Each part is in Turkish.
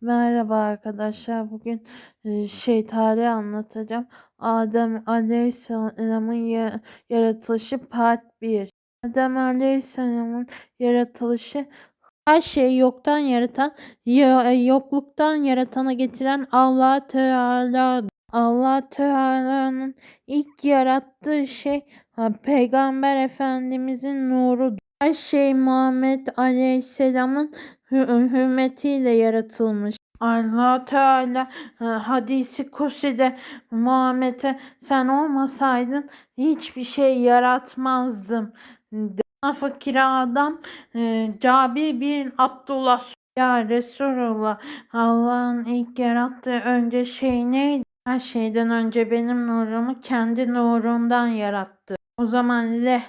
Merhaba arkadaşlar. Bugün e, şey tarihi anlatacağım. Adem Aleyhisselam'ın ya- yaratılışı part 1. Adem Aleyhisselam'ın yaratılışı her şeyi yoktan yaratan, ya- yokluktan yaratana getiren Allah Teala. Allah Teala'nın ilk yarattığı şey Peygamber Efendimizin nurudur. Her şey Muhammed Aleyhisselam'ın hü- hürmetiyle yaratılmış. Allah Teala hadisi kusi'de Muhammed'e sen olmasaydın hiçbir şey yaratmazdım. De- Fakir adam e, Cabir bin Abdullah ya Resulullah Allah'ın ilk yarattığı önce şey neydi? Her şeyden önce benim nurumu kendi nurundan yarattı. O zaman leh,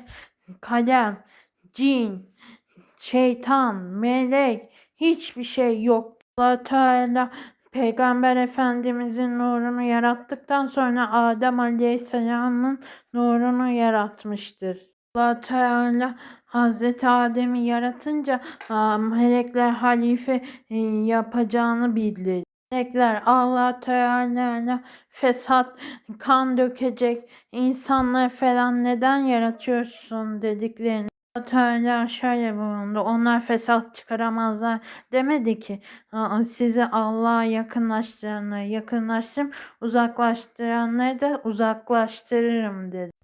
kalem, cin, şeytan, melek hiçbir şey yok. Allah Teala Peygamber Efendimizin nurunu yarattıktan sonra Adem Aleyhisselam'ın nurunu yaratmıştır. Allah Teala Hazreti Adem'i yaratınca melekler halife e, yapacağını bildi. Melekler Allah Teala'yla fesat, kan dökecek insanlar falan neden yaratıyorsun dediklerini Teala şöyle bulundu. Onlar fesat çıkaramazlar demedi ki "Aa, sizi Allah'a yakınlaştıranları yakınlaştırırım, uzaklaştıranları da uzaklaştırırım dedi.